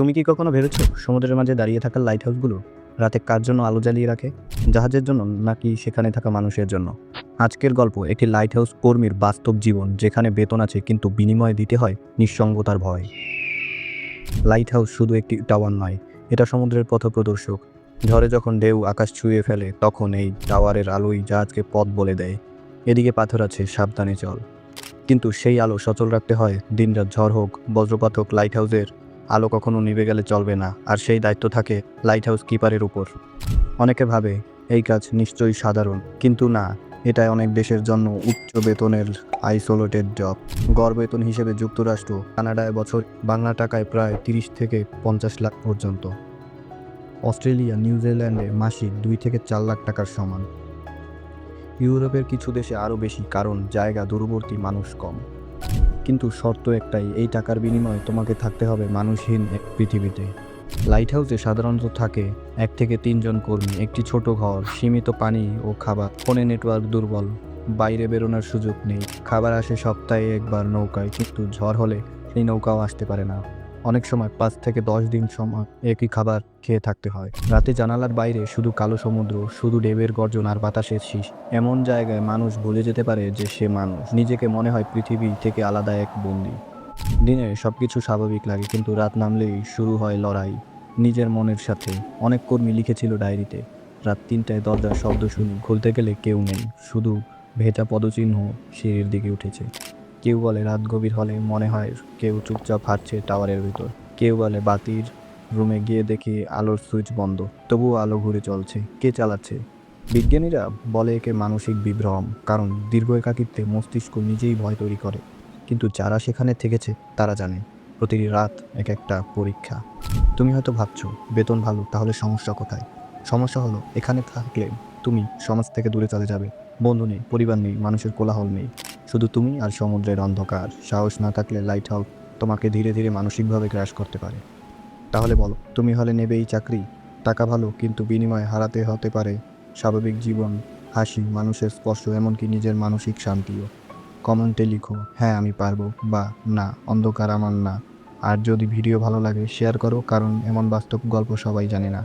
তুমি কি কখনো ভেবেছো সমুদ্রের মাঝে দাঁড়িয়ে থাকা লাইট হাউসগুলো রাতে কার জন্য আলো জ্বালিয়ে রাখে? জাহাজের জন্য নাকি সেখানে থাকা মানুষের জন্য? আজকের গল্প একটি লাইট হাউস কর্মীর বাস্তব জীবন যেখানে বেতন আছে কিন্তু বিনিময়ে দিতে হয় নিঃসঙ্গতার ভয়। লাইট হাউস শুধু একটি টাওয়ার নয়, এটা সমুদ্রের পথপ্রদর্শক ঝড়ে যখন ঢেউ আকাশ ছুঁয়ে ফেলে, তখন এই টাওয়ারের আলোই জাহাজকে পথ বলে দেয়। এদিকে পাথর আছে, সাবধানে চল। কিন্তু সেই আলো সচল রাখতে হয়, দিনরাত ঝড় হোক, বজ্রপাত হোক লাইট হাউসের আলো কখনো নিভে গেলে চলবে না, আর সেই দায়িত্ব থাকে লাইট হাউস কিপারের উপর। অনেকে ভাবে, এই কাজ নিশ্চয়ই সাধারণ, কিন্তু না এটা অনেক দেশের জন্য উচ্চ বেতনের আইসোলেটেড জব গড় বেতন হিসেবে যুক্তরাষ্ট্র, কানাডায় বছর বাংলা টাকায় প্রায় তিরিশ থেকে পঞ্চাশ লাখ পর্যন্ত। অস্ট্রেলিয়া নিউজিল্যান্ডে মাসিক দুই থেকে চার লাখ টাকার সমান। ইউরোপের কিছু দেশে আরও বেশি, কারণ জায়গা দূরবর্তী মানুষ কম। কিন্তু শর্ত একটাই, এই টাকার বিনিময়ে তোমাকে থাকতে হবে মানুষহীন এক পৃথিবীতে। লাইট হাউসে সাধারণত থাকে এক থেকে তিনজন কর্মী, একটি ছোট ঘর, সীমিত পানি ও খাবার, ফোনে নেটওয়ার্ক দুর্বল, বাইরে বেরোনোর সুযোগ নেই, খাবার আসে সপ্তাহে একবার নৌকায়, কিন্তু ঝড় হলে সেই নৌকাও আসতে পারে না। অনেক সময় পাঁচ থেকে দশ দিন সময় একই খাবার খেয়ে থাকতে হয়। রাতে জানালার বাইরে শুধু কালো সমুদ্র, শুধু ডেবের গর্জন আর বাতাসের শীষ। এমন জায়গায় মানুষ ভুলে যেতে পারে যে সে মানুষ। নিজেকে মনে হয় পৃথিবী থেকে আলাদা এক বন্দি। দিনে সব কিছু স্বাভাবিক লাগে, কিন্তু রাত নামলেই শুরু হয় লড়াই। নিজের মনের সাথে। অনেক কর্মী লিখেছিল ডায়েরিতে, রাত তিনটায় দরজার শব্দ শুনি, খুলতে গেলে কেউ নেই। শুধু ভেজা পদচিহ্ন সিঁড়ির দিকে উঠেছে। কেউ বলে রাত গভীর হলে মনে হয় কেউ চুপচাপ হাঁটছে টাওয়ারের ভিতর। কেউ বলে বাতির রুমে গিয়ে দেখি আলোর সুইচ বন্ধ। তবুও আলো ঘুরে চলছে। কে চালাচ্ছে? বিজ্ঞানীরা বলে একে মানসিক বিভ্রম, কারণ দীর্ঘ একাকিত্বে মস্তিষ্ক নিজেই ভয় তৈরি করে। কিন্তু যারা সেখানে থেকেছে, তারা জানে, প্রতিটি রাত এক একটা পরীক্ষা। তুমি হয়তো ভাবছ, বেতন ভালো, তাহলে সমস্যা কোথায়? সমস্যা হলো, এখানে থাকলে তুমি সমাজ থেকে দূরে চলে যাবে। বন্ধু নেই, পরিবার নেই, মানুষের কোলাহল নেই। শুধু তুমি আর সমুদ্রের অন্ধকার, সাহস না থাকলে লাইট হাউস তোমাকে ধীরে ধীরে মানসিকভাবে ক্র্যাশ করতে পারে। তাহলে বলো, তুমি হলে নেবে এই চাকরি, টাকা ভালো কিন্তু বিনিময়ে হারাতে হতে পারে স্বাভাবিক জীবন, হাসি, মানুষের স্পর্শ, এমনকি নিজের মানসিক শান্তিও। কমেন্টে লিখো হ্যাঁ আমি পারব বা না, অন্ধকার আমার না। আর যদি ভিডিও ভালো লাগে শেয়ার করো, কারণ এমন বাস্তব গল্প সবাই জানে না।